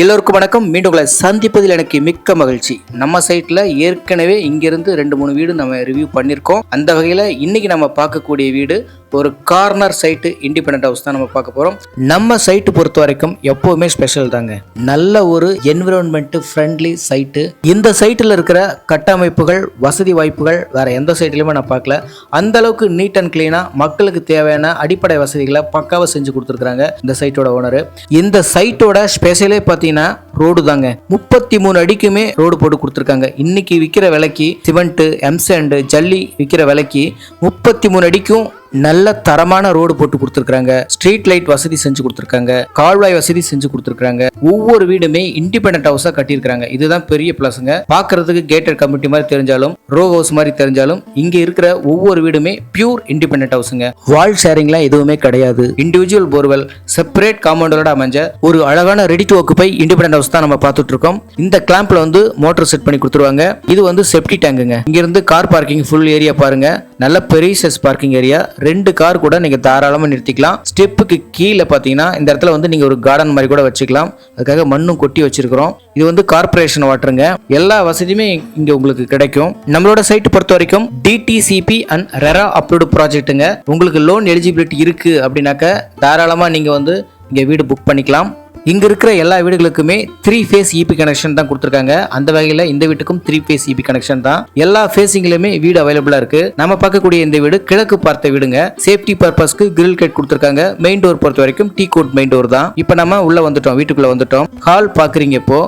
எல்லோருக்கும் வணக்கம். மீண்டும் உங்களை சந்திப்பதில் எனக்கு மிக்க மகிழ்ச்சி. நம்ம சைட்டில் ஏற்கனவே இங்கிருந்து ரெண்டு மூணு வீடு நம்ம ரிவ்யூ பண்ணியிருக்கோம். அந்த வகையில் இன்னைக்கு நம்ம பார்க்கக்கூடிய வீடு ஒரு கார்னர் சைட்டு இண்டிபெண்ட் ஹவுஸ் தான் நம்ம பார்க்க போகிறோம் நம்ம சைட்டு பொறுத்த வரைக்கும் எப்போவுமே ஸ்பெஷல் தாங்க. நல்ல ஒரு என்விரான்மெண்ட்டு ஃப்ரெண்ட்லி சைட்டு இந்த சைட்டில் இருக்கிற கட்டமைப்புகள் வசதி வாய்ப்புகள் வேறு எந்த சைட்லையுமே நான் பார்க்கல. அந்த அளவுக்கு நீட் அண்ட் கிளீனாக மக்களுக்கு தேவையான அடிப்படை வசதிகளை பக்காவாக செஞ்சு கொடுத்துருக்குறாங்க இந்த சைட்டோட ஓனர் இந்த சைட்டோட ஸ்பெஷலே பார்த்தீங்கன்னா ரோடு தாங்க. முப்பத்தி மூணு அடிக்குமே ரோடு போட்டு கொடுத்துருக்காங்க. இன்னைக்கு விற்கிற விலைக்கு சிமெண்ட்டு எம்சேண்டு ஜல்லி விற்கிற விலைக்கு முப்பத்தி மூணு அடிக்கும் நல்ல தரமான ரோடு போட்டு கொடுத்துருக்காங்க ஸ்ட்ரீட் லைட் வசதி செஞ்சு கொடுத்துருக்காங்க. கால்வாய் வசதி செஞ்சு கொடுத்துருக்காங்க ஒவ்வொரு வீடுமே இண்டிபெண்டன்ட் ஹவுஸா கட்டியிருக்காங்க இதுதான் பெரிய பிளஸ்ங்க. பாக்குறதுக்கு கேட்டட் கம்யூனிட்டி மாதிரி தெரிஞ்சாலும் ரோ ஹவுஸ் மாதிரி தெரிஞ்சாலும் இங்க இருக்கிற ஒவ்வொரு வீடுமே பியூர் இண்டிபெண்ட் ஹவுஸுங்க வால் ஷேரிங்லாம் எதுவுமே கிடையாது. இண்டிவிஜுவல் போர்வெல் செப்பரேட் காம்பவுண்டோட அமைஞ்ச ஒரு அழகான ready to occupy independent house தான் நம்ம பார்த்துட்டு இருக்கோம் இந்த கிளாம்ப்ல வந்து மோட்டர் செட் பண்ணி கொடுத்துருவாங்க. இது வந்து செப்டி டேங்குங்க இங்க இருந்து கார் பார்க்கிங் ஃபுல் ஏரியா பாருங்க. நல்ல பெரிய சைஸ் பார்க்கிங் ஏரியா ரெண்டு கார் கூட நீங்கள் தாராளமாக நிறுத்திக்கலாம். ஸ்டெப்புக்கு கீழே பார்த்தீங்கன்னா இந்த இடத்துல வந்து நீங்கள் ஒரு கார்டன் மாதிரி கூட வச்சுக்கலாம். அதுக்காக மண்ணும் கொட்டி வச்சிருக்கிறோம். இது வந்து கார்ப்பரேஷன் வாட்டருங்க எல்லா வசதியுமே இங்கே உங்களுக்கு கிடைக்கும். நம்மளோட சைட் பொறுத்த வரைக்கும் டிடிசிபி அண்ட் ரெரா அப்லோடு ப்ராஜெக்ட்டுங்க உங்களுக்கு லோன் எலிஜிபிலிட்டி இருக்குது அப்படின்னாக்க தாராளமாக நீங்கள் வந்து இங்கே வீடு புக் பண்ணிக்கலாம். இங்க இருக்கிற எல்லா வீடுகளுக்குமே த்ரீ ஃபேஸ் இபி கனெக்ஷன் தான் கொடுத்துருக்காங்க. அந்த வகையில இந்த வீட்டுக்கும் த்ரீ ஃபேஸ் இபி கனெக்ஷன் தான். எல்லா ஃபேஸிங்லயுமே வீடு அவைலபிளா இருக்கு. நம்ம பார்க்கக்கூடிய இந்த வீடு கிழக்கு பார்த்த வீடுங்க. சேஃப்டி பர்பஸ்க்கு கிரில் கேட் கொடுத்துருக்காங்க. மெயின் டோர் பொறுத்த வரைக்கும் டீ கோட் மெயின் டோர் தான். இப்போ நம்ம உள்ள வந்துட்டோம். வீட்டுக்குள்ள வந்துட்டோம். ஹால் பார்க்குறீங்க இப்போ.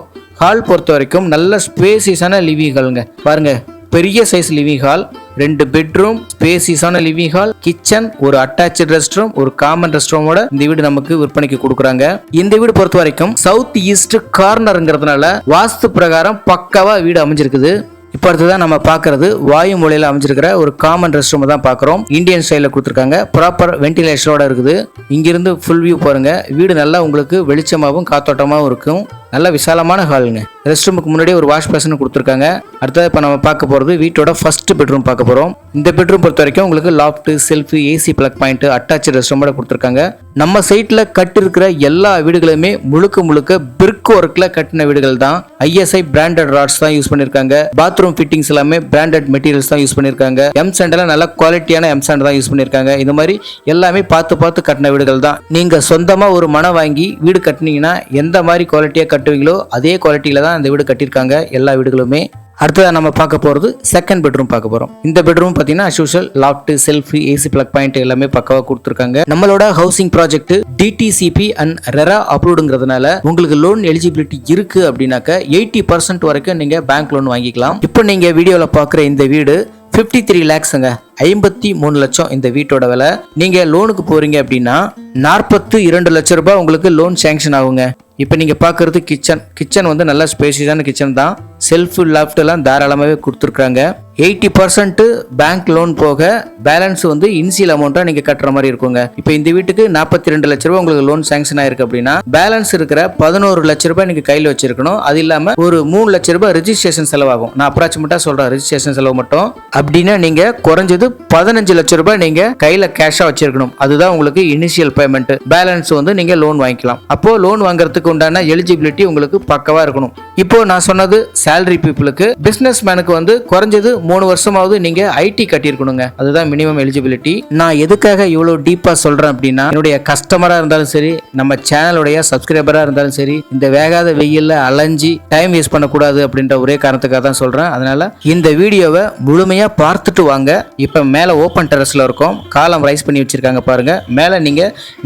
ஹால் பொறுத்த வரைக்கும் நல்ல ஸ்பேசியஸான லிவிங் ஹாலுங்க பாருங்க. பெரிய சைஸ் லிவிங் ஹால் ரெண்டு பெட்ரூம் ஸ்பேசியஸான லிவிங் ஹால் கிச்சன் ஒரு அட்டாச்சு ரெஸ்ட் ரூம் ஒரு காமன் ரெஸ்ட் ரூமோட இந்த வீடு நமக்கு விற்பனைக்கு கொடுக்குறாங்க. இந்த வீடு பொறுத்த வரைக்கும் சவுத் ஈஸ்ட் கார்னருங்கிறதுனால வாஸ்து பிரகாரம் பக்காவா வீடு அமைஞ்சிருக்குது. இப்போ அடுத்ததான் நம்ம பார்க்கறது வாயு மூலையில் அமைஞ்சிருக்கிற ஒரு காமன் ரெஸ்ட் ரூம் தான் பார்க்குறோம். இந்தியன் ஸ்டைலில் கொடுத்துருக்காங்க. ப்ராப்பர் வென்டிலேஷனோட இருக்குது. இங்கிருந்து ஃபுல் வியூ பாருங்க. வீடு நல்லா உங்களுக்கு வெளிச்சமாகவும் காத்தோட்டமாகவும் இருக்கும். நல்ல விசாலமான ஹாலுங்க ரெஸ்ட் ரூமுக்கு முன்னாடி ஒரு வாஷ் பேஷன் கொடுத்துருக்காங்க. அடுத்தது இப்போ நம்ம பார்க்க போகிறது வீட்டோட ஃபஸ்ட்டு பெட்ரூம் பார்க்க போகிறோம் இந்த பெட்ரூம் பொறுத்த வரைக்கும் உங்களுக்கு loft shelf AC plug point attach rest ரூமோட கொடுத்துருக்காங்க. நம்ம சைட்டில் கட்டிருக்கிற எல்லா வீடுகளுமே முழுக்க முழுக்க பிரிக் ஒர்க்கில் கட்டின வீடுகள் தான். ஐஎஸ்ஐ பிராண்டட் ராட்ஸ் தான் யூஸ் பண்ணியிருக்காங்க பாத்ரூம் ஃபிட்டிங்ஸ் எல்லாமே பிராண்டட் மெட்டீரியல்ஸ் தான் யூஸ் பண்ணியிருக்காங்க எம் சாண்டெல்லாம் நல்ல குவாலிட்டியான எம் சாண்ட் தான் யூஸ் பண்ணியிருக்காங்க இந்த மாதிரி எல்லாமே பார்த்து பார்த்து கட்டின வீடுகள் தான். நீங்கள் சொந்தமாக ஒரு மனை வாங்கி வீடு கட்டினீங்கன்னா எந்த மாதிரி குவாலிட்டியாக கட்டுவீங்களோ அதே குவாலிட்டியில் தான் இந்த வீடு கட்டியிருக்காங்க. எல்லா வீடுகளுமே. அடுத்ததாக நம்ம பார்க்க போகிறது செகண்ட் பெட்ரூம் பார்க்க போகிறோம் இந்த பெட்ரூம் பார்த்தீங்கன்னா as usual loft shelf AC plug point எல்லாமே பக்காவாக கொடுத்துருக்காங்க. நம்மளோட housing project DTCP and RERA அப்ரூவ்டுங்கிறதுனால உங்களுக்கு லோன் எலிஜிபிலிட்டி இருக்குது அப்படின்னாக்க எயிட்டி பர்சன்ட் வரைக்கும் நீங்கள் பேங்க் லோன் வாங்கிக்கலாம். இப்போ நீங்கள் வீடியோவில் பார்க்குற இந்த வீடு ஃபிஃப்டி த்ரீ லேக்ஸுங்க ஐம்பத்தி மூணு லட்சம் இந்த வீட்டோட விலை. நீங்கள் லோனுக்கு போகிறீங்க அப்படின்னா நாற்பத்து இரண்டு லட்ச ரூபாய் உங்களுக்கு லோன் சேங்ஷன் ஆகுங்க. இப்போ நீங்கள் பார்க்குறது கிச்சன் கிச்சன் வந்து நல்ல ஸ்பேசியஸான கிச்சன் தான். செல்ஃப் லாஃப்டெல்லாம் தாராளமாகவே கொடுத்துருக்காங்க எயிட்டி பர்சன்ட் பேங்க் லோன் போக பேலன்ஸ் வந்து இன்சியல் அமௌண்ட்டாக நீங்கள் கட்டுற மாதிரி இருக்குங்க. இப்போ இந்த வீட்டுக்கு நாற்பத்தி ரெண்டு லட்ச ரூபாய் உங்களுக்கு லோன் சேங்ஷன் ஆயிருக்கு அப்படின்னா பேலன்ஸ் இருக்கிற பதினோரு லட்ச ரூபாய் நீங்கள் கையில் வச்சிருக்கணும். அது இல்லாமல் ஒரு மூணு லட்ச ரூபாய் ரிஜிஸ்ட்ரேஷன் செலவாகும். நான் அப்ராக்சிமேட்டாக சொல்கிறேன் ரெஜிஸ்ட்ரேஷன் செலவு மட்டும். அப்படின்னா நீங்கள் குறைஞ்சது பதினஞ்சு லட்ச ரூபாய் நீங்கள் கையில் கேஷாக வச்சிருக்கணும். அதுதான் உங்களுக்கு இனிஷியல் பேமெண்ட் பேலன்ஸ் வந்து நீங்கள் லோன் வாங்கிக்கலாம். அப்போ லோன் வாங்குறதுக்கு உண்டான எலிஜிபிலிட்டி உங்களுக்கு பக்கவாக இருக்கணும். இப்போ நான் சொன்னது சேலரி பீப்புளுக்கு பிசினஸ் மேனுக்கு வந்து குறைஞ்சது மூணு வருஷமாவது நீங்க ஐடி கட்டியிருக்கணுங்க. அதுதான் மினிமம் எலிஜிபிலிட்டி நான் எதுக்காக இவ்வளவு டீப்பா சொல்றேன் அப்படின்னா என்னுடைய கஸ்டமரா இருந்தாலும் சரி நம்ம சேனலுடைய சப்ஸ்கிரைபரா இருந்தாலும் சரி இந்த வேகாத வெயில்ல அலைஞ்சி டைம் வேஸ்ட் பண்ணக்கூடாது அப்படின்ற ஒரே காரணத்துக்காக தான் சொல்றேன். அதனால இந்த வீடியோவை முழுமையா பார்த்துட்டு வாங்க. இப்ப மேல ஓப்பன் டெரஸ்ல இருக்கோம். காலம் ரைஸ் பண்ணி வச்சிருக்காங்க பாருங்க. மேல நீங்க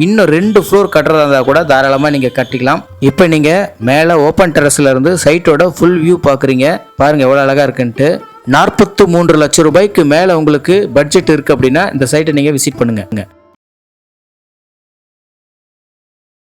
இன்னும் ரெண்டு ஃப்ளோர் கட்டுறதா இருந்தா கூட தாராளமா நீங்க கட்டிக்கலாம். இப்போ நீங்க மேல ஓப்பன் டெரஸ்ல இருந்து சைட்டோட ஃபுல் வியூ பார்க்குறீங்க பாருங்க எவ்வளோ அழகாக இருக்குன்ட்டு. நாற்பத்து மூன்று லட்சம் ரூபாய்க்கு மேலே உங்களுக்கு பட்ஜெட் இருக்குது அப்படின்னா இந்த சைட்டை நீங்கள் விசிட் பண்ணுங்க.